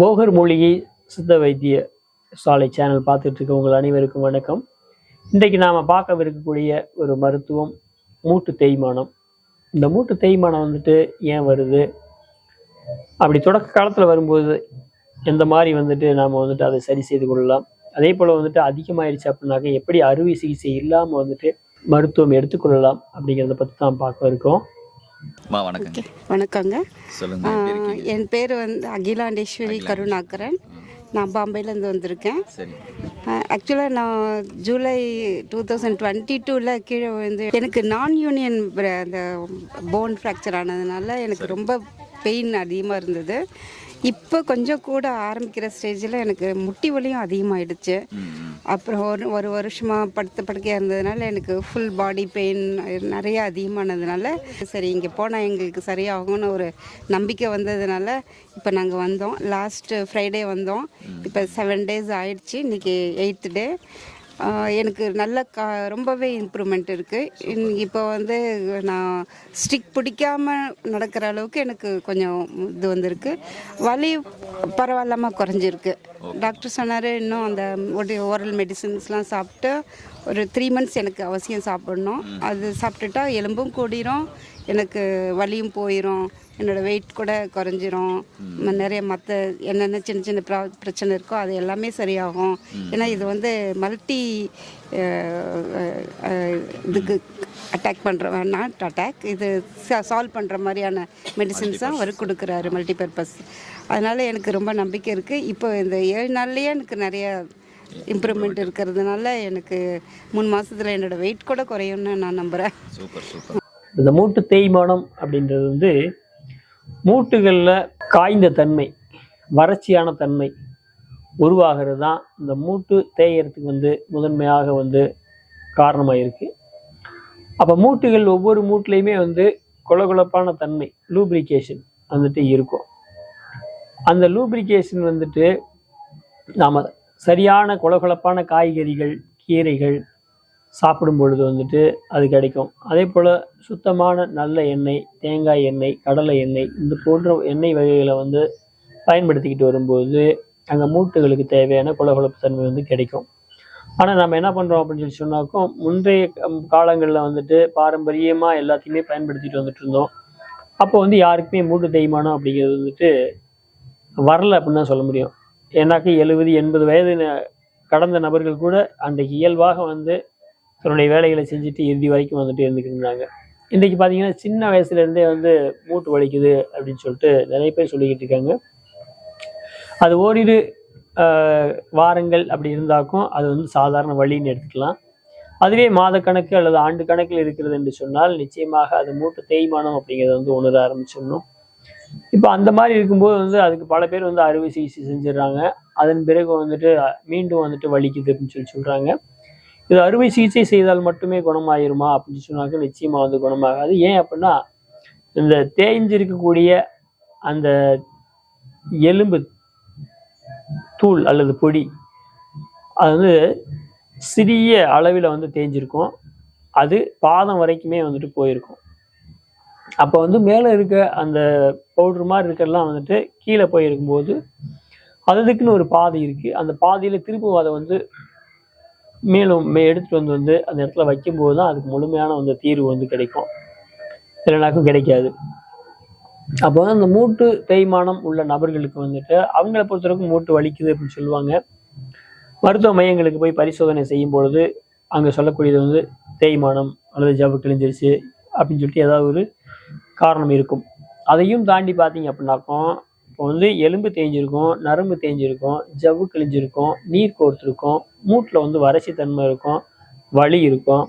போகர் மூலிகை சித்த வைத்திய சாலை சேனல் பார்த்துட்டு இருக்க உங்கள் அனைவருக்கும் வணக்கம். இன்றைக்கு நாம் பார்க்கவிருக்கக்கூடிய ஒரு மருத்துவம் மூட்டு தேய்மானம். இந்த மூட்டு தேய்மானம் வந்துட்டு ஏன் வருது? அப்படி தொடக்க காலத்தில் வரும்போது எந்த மாதிரி வந்துட்டு நாம் வந்துட்டு அதை சரி செய்து கொள்ளலாம்? அதே போல் வந்துட்டு அதிகமாயிருச்சு அப்படின்னாக்க எப்படி அறுவை சிகிச்சை இல்லாமல் வந்துட்டு மருத்துவம் எடுத்துக்கொள்ளலாம் அப்படிங்கிறத பற்றி தான் பார்க்க இருக்கோம். அம்மா வணக்கங்க. வணக்கங்க. என் பேர் வந்து அகிலாண்டேஸ்வரி கருணாகரன். நான் பாம்பேலேருந்து வந்திருக்கேன். சரி. ஆக்சுவலாக நான் ஜூலை டூ தௌசண்ட் டுவெண்ட்டி டூவில் கீழே வந்து எனக்கு நான் யூனியன் அந்த போன் ஃப்ராக்சர் ஆனதுனால எனக்கு ரொம்ப பெயின் அதிகமாக இருந்தது. இப்போ கொஞ்சம் கூட ஆரம்பிக்கிற ஸ்டேஜில் எனக்கு முட்டி வலியும் அதிகமாகிடுச்சு அப்புறம் ஒரு ஒரு வருஷமாக படுத்த படுக்கையாக இருந்ததுனால எனக்கு ஃபுல் பாடி பெயின் நிறைய அதிகமானதுனால சரி இங்கே போனால் எங்களுக்கு சரியாகும்னு ஒரு நம்பிக்கை வந்ததுனால இப்போ நாங்கள் வந்தோம். லாஸ்ட்டு ஃப்ரைடே வந்தோம். இப்போ செவன் டேஸ் ஆயிடுச்சு. இன்றைக்கி எயித்து டே எனக்கு நல்ல கா ரொம்பவே இம்ப்ரூவ்மெண்ட் இருக்குது இப்போ வந்து நான் ஸ்டிக் பிடிக்காம நடக்கிற அளவுக்கு எனக்கு கொஞ்சம் இது வந்திருக்கு. வலி பரவாயில்லாமல் குறைஞ்சிருக்கு. டாக்டர் சொன்னார் இன்னும் அந்த ஓரல் மெடிசின்ஸ்லாம் சாப்பிட்டு ஒரு த்ரீ மந்த்ஸ் எனக்கு அவசியம் சாப்பிடணும். அது சாப்பிட்டுட்டா எலும்பும் கூடிரும். எனக்கு வலியும் போயிடும் என்னோடய வெயிட் கூட குறைஞ்சிரும். நிறைய மற்ற என்னென்ன சின்ன சின்ன ப்ரா பிரச்சனை இருக்கோ அது எல்லாமே சரியாகும். ஏன்னா இது வந்து மல்டி இதுக்கு அட்டாக் பண்ணுற நாட் அட்டாக் இது சால்வ் பண்ணுற மாதிரியான மெடிசின்ஸ் தான் அவர் கொடுக்குறாரு மல்டிபர்பஸ் அதனால் எனக்கு ரொம்ப நம்பிக்கை இருக்குது இப்போ இந்த ஏழு நாள்லேயே எனக்கு நிறைய இம்ப்ரூவ்மெண்ட் இருக்கிறதுனால எனக்கு மூணு மாதத்தில் என்னோடய வெயிட் கூட குறையும்னு நான் நம்புகிறேன் சூப்பர் சூப்பர் இந்த மூட்டு தேய்மானம் அப்படின்றது வந்து மூட்டுகளில் காய்ந்த தன்மை வறட்சியான தன்மை உருவாகிறது தான் இந்த மூட்டு தேயறதுக்கு வந்து முதன்மையாக வந்து காரணமாக இருக்குது அப்போ மூட்டுகள் ஒவ்வொரு மூட்டுலேயுமே வந்து குளகுழப்பான தன்மை லூப்ரிகேஷன் வந்துட்டு இருக்கும். அந்த லூப்ரிகேஷன் வந்துட்டு நாம் சரியான குளகுழப்பான காய்கறிகள் கீரைகள் சாப்பிடும் பொழுது வந்துட்டு அது கிடைக்கும். அதே போல் சுத்தமான நல்ல எண்ணெய் தேங்காய் எண்ணெய் கடலை எண்ணெய் இந்த போன்ற எண்ணெய் வகைகளை வந்து பயன்படுத்திக்கிட்டு வரும்போது அங்கே மூட்டுகளுக்கு தேவையான கொலகொலப்பு தன்மை வந்து கிடைக்கும். ஆனால் நம்ம என்ன பண்ணுறோம் அப்படின்னு சொல்லி சொன்னாக்கும் முந்தைய காலங்களில் வந்துட்டு பாரம்பரியமாக எல்லாத்தையுமே பயன்படுத்திட்டு வந்துட்டு இருந்தோம். அப்போ வந்து யாருக்குமே மூட்டு தேய்மானம் அப்படிங்கிறது வந்துட்டு வரல அப்படின்னு தான் சொல்ல முடியும். ஏன்னாக்கா எழுபது எண்பது வயது கடந்த நபர்கள் கூட அன்றைக்கு இயல்பாக வந்து தன்னுடைய வேலைகளை செஞ்சுட்டு இறுதி வரைக்கும் வந்துட்டு இருந்துக்கிட்டு இன்றைக்கி பார்த்தீங்கன்னா சின்ன வயசுலேருந்தே வந்து மூட்டு வலிக்குது அப்படின்னு சொல்லிட்டு நிறைய பேர் சொல்லிக்கிட்டு இருக்காங்க அது ஓரிரு வாரங்கள் அப்படி இருந்தாக்கும் அது வந்து சாதாரண வழின்னு எடுத்துக்கலாம். அதுவே மாதக்கணக்கு அல்லது ஆண்டு கணக்கில் இருக்கிறது என்று சொன்னால் நிச்சயமாக அது மூட்டு தேய்மானம் அப்படிங்கிறத வந்து உணர ஆரம்பிச்சிடணும். இப்போ அந்த மாதிரி இருக்கும்போது வந்து அதுக்கு பல பேர் வந்து அறுவை சிகிச்சை செஞ்சிடுறாங்க. அதன் பிறகு வந்துட்டு மீண்டும் வந்துட்டு வலிக்குது அப்படின்னு சொல்லி சொல்கிறாங்க இது அறுவை சிகிச்சை செய்தால் மட்டுமே குணமாயிருமா அப்படின்னு சொன்னாக்க நிச்சயமாக வந்து குணமாகாது. ஏன் அப்படின்னா இந்த தேய்ஞ்சிருக்கக்கூடிய அந்த எலும்பு தூள் அல்லது பொடி அது வந்து சிறிய அளவில் வந்து தேஞ்சிருக்கும் அது பாதம் வரைக்குமே வந்துட்டு போயிருக்கும். அப்போ வந்து மேலே இருக்க அந்த பவுடர் மாதிரி இருக்கிறதெல்லாம் வந்துட்டு கீழே போயிருக்கும்போது அதுக்குன்னு ஒரு பாதை இருக்குது அந்த பாதையில் திரும்பவும் அதை வந்து மேலும் மே எடுத்துட்டு வந்து வந்து அந்த இடத்துல வைக்கும்போது தான் அதுக்கு முழுமையான வந்து தீர்வு வந்து கிடைக்கும். இல்லைனாக்கும் கிடைக்காது. அப்போ வந்து அந்த மூட்டு தேய்மானம் உள்ள நபர்களுக்கு வந்துட்டு அவங்கள பொறுத்தவரைக்கும் மூட்டு வலிக்குது அப்படின்னு சொல்லுவாங்க. மருத்துவ மையங்களுக்கு போய் பரிசோதனை செய்யும் பொழுது அங்கே சொல்லக்கூடியது வந்து தேய்மானம் அல்லது ஜவ்வு கிழிஞ்சிருச்சு அப்படின்னு சொல்லிட்டு ஏதாவது ஒரு காரணம் இருக்கும். அதையும் தாண்டி பார்த்தீங்க அப்படின்னாக்கும் இப்போ வந்து எலும்பு தேஞ்சிருக்கும் நரம்பு தேஞ்சிருக்கும் ஜவ்வு கிழிஞ்சிருக்கும் நீர் கோர்த்துருக்கும் மூட்டில் வந்து வறட்சி தன்மை இருக்கும் வலி இருக்கும்.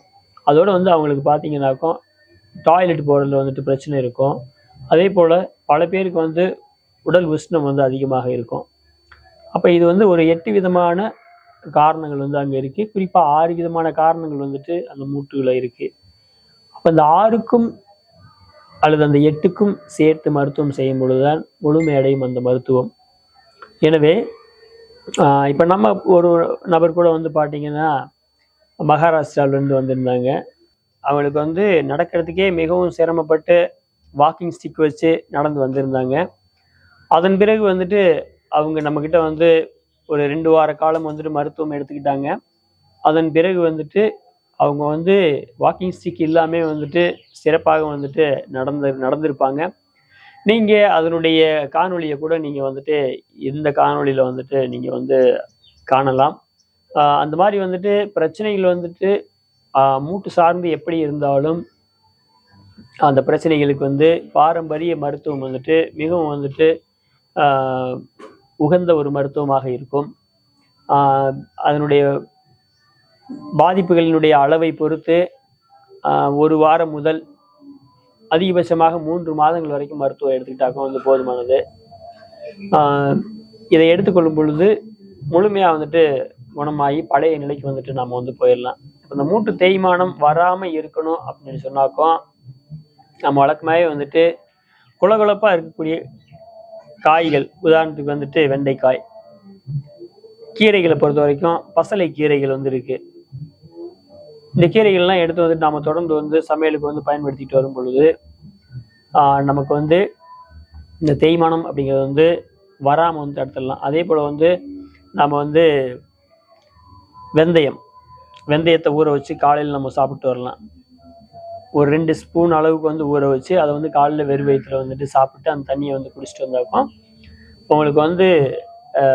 அதோட வந்து அவங்களுக்கு பார்த்தீங்கன்னாக்கும் டாய்லெட் போகிறதுல வந்துட்டு பிரச்சனை இருக்கும். அதே போல் பல பேருக்கு வந்து உடல் உஷ்ணம் வந்து அதிகமாக இருக்கும். அப்போ இது வந்து ஒரு எட்டு விதமான காரணங்கள் வந்து அங்கே இருக்குது குறிப்பாக ஆறு விதமான காரணங்கள் வந்துட்டு அந்த மூட்டுகளில் இருக்குது அப்போ இந்த ஆறுக்கும் அல்லது அந்த எட்டுக்கும் சேர்த்து மருத்துவம் செய்யும் பொழுதுதான் முழுமையடையும் அந்த மருத்துவம். எனவே இப்போ நம்ம ஒரு நபர் கூட வந்து பார்த்தீங்கன்னா மகாராஷ்டிராவிலேருந்து வந்திருந்தாங்க. அவங்களுக்கு வந்து நடக்கிறதுக்கே மிகவும் சிரமப்பட்டு வாக்கிங் ஸ்டிக் வச்சு நடந்து வந்திருந்தாங்க. அதன் பிறகு வந்துட்டு அவங்க நம்மக்கிட்ட வந்து ஒரு ரெண்டு வார காலம் வந்துட்டு மருத்துவம் எடுத்துக்கிட்டாங்க. அதன் பிறகு வந்துட்டு அவங்க வந்து வாக்கிங் ஸ்டிக் இல்லாமல் வந்துட்டு சிறப்பாக வந்துட்டு நடந்து நடந்திருப்பாங்க. நீங்கள் அதனுடைய காணொலியை கூட நீங்கள் வந்துட்டு இந்த காணொலியில் வந்துட்டு நீங்கள் வந்து காணலாம். அந்த மாதிரி வந்துட்டு பிரச்சனைகள் வந்துட்டு மூட்டு சார்ந்து எப்படி இருந்தாலும் அந்த பிரச்சனைகளுக்கு வந்து பாரம்பரிய மருத்துவம் வந்துட்டு மிகவும் வந்துட்டு உகந்த ஒரு மருத்துவமாக இருக்கும். அதனுடைய பாதிப்புகளினுடைய அளவை பொறுத்து ஒரு வாரம் முதல் அதிகபட்சமாக மூன்று மாதங்கள் வரைக்கும் மருத்துவம் எடுத்துக்கிட்டாக்கும் வந்து போதுமானது. இதை எடுத்துக்கொள்ளும் பொழுது முழுமையாக வந்துட்டு குணமாகி பழைய நிலைக்கு வந்துட்டு நாம் வந்து போயிடலாம். இந்த மூட்டு தேய்மானம் வராமல் இருக்கணும் அப்படின்னு சொன்னாக்கோ நம்ம வழக்கமாகவே வந்துட்டு குலகுழப்பாக இருக்கக்கூடிய காய்கள் உதாரணத்துக்கு வந்துட்டு வெண்டைக்காய் கீரைகளை பொறுத்த வரைக்கும் பசலை கீரைகள் வந்து இருக்குது இந்த கீரைகள்லாம் எடுத்து வந்துட்டு நம்ம தொடர்ந்து வந்து சமையலுக்கு வந்து பயன்படுத்திட்டு வரும் பொழுது நமக்கு வந்து இந்த தேய்மானம் அப்படிங்கிறது வந்து வராமல் வந்து தடுத்துடலாம். அதே போல் வந்து நம்ம வந்து வெந்தயம் வெந்தயத்தை ஊற வச்சு காலையில் நம்ம சாப்பிட்டு வரலாம். ஒரு ரெண்டு ஸ்பூன் அளவுக்கு வந்து ஊற வச்சு அதை வந்து காலையில் வெறும் வயிற்றுல வந்துட்டு சாப்பிட்டு அந்த தண்ணியை வந்து குடிச்சிட்டு வந்தாக்கும் உங்களுக்கு வந்து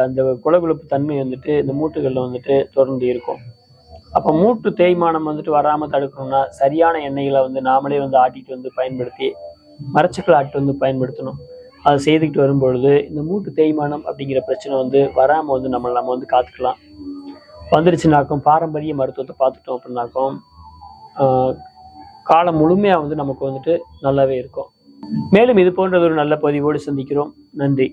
அந்த குளகுளப்பு தன்மை வந்துட்டு இந்த மூட்டுகளில் வந்துட்டு தொடர்ந்து இருக்கும். அப்போ மூட்டு தேய்மானம் வந்துட்டு வராமல் தடுக்கணும்னா சரியான எண்ணெய்களை வந்து நாமளே வந்து ஆட்டிட்டு வந்து பயன்படுத்தி மரச்சக்கள் ஆட்டு வந்து பயன்படுத்தணும். அதை செய்துக்கிட்டு வரும்பொழுது இந்த மூட்டு தேய்மானம் அப்படிங்கிற பிரச்சனை வந்து வராமல் வந்து நம்ம நம்ம வந்து காத்துக்கலாம். வந்துருச்சுனாக்கும் பாரம்பரிய மருத்துவத்தை பார்த்துட்டோம் அப்படின்னாக்கும் காலம் முழுமையாக வந்து நமக்கு வந்துட்டு நல்லாவே இருக்கும். மேலும் இது போன்ற ஒரு நல்ல பதிவோடு சந்திக்கிறோம். நன்றி.